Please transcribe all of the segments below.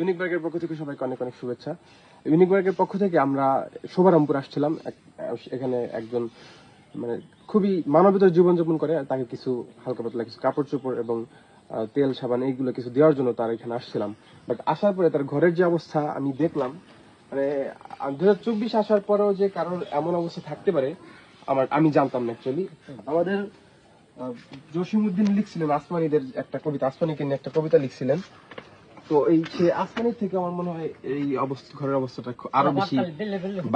Unique ব্যাগের পক্ষ থেকে সবাইকে অনেক অনেক শুভেচ্ছা। ইউনিক ব্যাগের পক্ষ থেকে আমরা শোভারামপুর আসছিলাম। এখানে একজন মানে খুবই মানবিতার জীবনযাপন করে তাকে কিছু হালকা পাতলা কিছু কাপড় চোপড় এবং তেল সাবান এইগুলো কিছু দেওয়ার জন্য তার এখানে আসছিলাম। বাট আসার পরে তার ঘরের যে অবস্থা আমি দেখলাম মানে দু হাজার চব্বিশ আসার পরেও যে কারোর এমন অবস্থা থাকতে পারে আমার আমি জানতাম না অ্যাকচুয়ালি আমাদের আহ, জসিমউদ্দিন লিখছিলেন আসমানিদের একটা কবিতা আসমানিকে নিয়ে একটা কবিতা লিখছিলেন। তো এই সে আসমানির থেকে আমার মনে হয় এই অবস্থা ঘরের অবস্থাটা আরও বেশি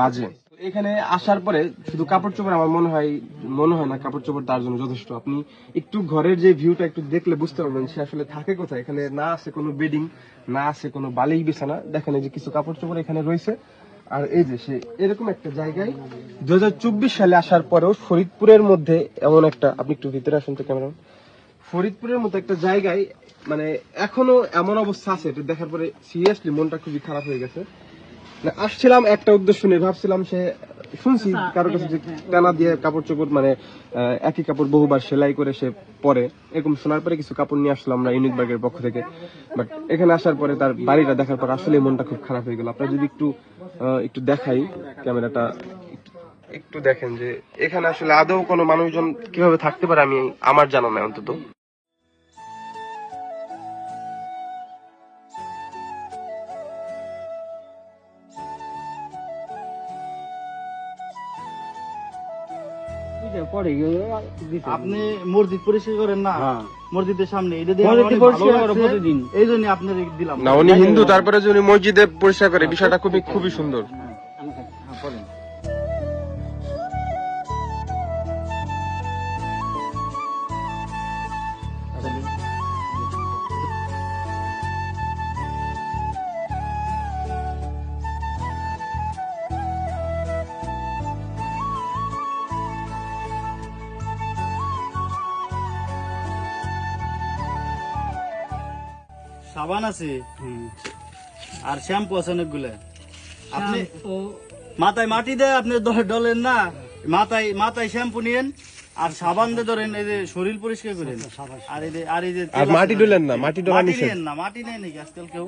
বাজে। এখানে আসার পরে শুধু কাপড় চোপড় আমার মনে হয় মনে হয় না কাপড় চোপড় তার জন্য যথেষ্ট। আপনি একটু ঘরের যে ভিউটা একটু দেখলে বুঝতে পারবেন সে আসলে থাকে কোথায়। এখানে না আছে কোনো বেডিং না আছে কোনো বালিশ বিছানা। দেখেন এই যে কিছু কাপড় চোপড় এখানে রয়েছে। আর এই যে সে এরকম একটা জায়গায় দু হাজার চব্বিশ সালে আসার পরেও ফরিদপুরের মধ্যে এমন একটা আপনি একটু ভিতরে আসুন তো ক্যামেরা ফরিদপুরের মতো একটা জায়গায় মানে এখনও এমন অবস্থা আছে এটা দেখার পরে সিরিয়াসলি মনটা খুবই খারাপ হয়ে গেছে। মানে আসছিলাম একটা উদ্দেশ্য নিয়ে ভাবছিলাম সে শুনছি কারও কাছে যে টানা দিয়ে কাপড় চোপড় মানে একই কাপড় বহুবার সেলাই করে সে পরে এরকম শোনার পরে কিছু কাপড় নিয়ে আসলাম আমরা ইউনিক বার্গের পক্ষ থেকে। বাট এখানে আসার পরে তার বাড়িটা দেখার পর আসলে মনটা খুব খারাপ হয়ে গেল। আপনারা যদি একটু একটু দেখাই ক্যামেরাটা একটু- একটু দেখেন যে এখানে আসলে আদৌ কোনো মানুষজন কীভাবে থাকতে পারে আমি আমার জানা নাই অন্তত। আপনি মসজিদ পরিষ্কার করেন না মসজিদের সামনে এটা দিয়ে মসজিদ পরিষ্কার ভালো প্রতিদিন। এই জন্য আপনার দিলাম। না উনি হিন্দু তারপরে যে উনি মসজিদে পরিষ্কার করে বিষয়টা খুবই খুবই সুন্দর। সাবান আছে। আর শ্যাম্পু আছে অনেকগুলো। আপনি মাথায় মাটি দেয় আপনি ডলেন না। মাথায় মাথায় শ্যাম্পু নিয়েন আর সাবান দিয়ে ধরেন এই যে শরীর পরিষ্কার করেন। আর এই যে আর এই যে মাটি ডলেন না মাটি ডলেন মাটি না মাটি নেই নাকি আজকাল কেউ।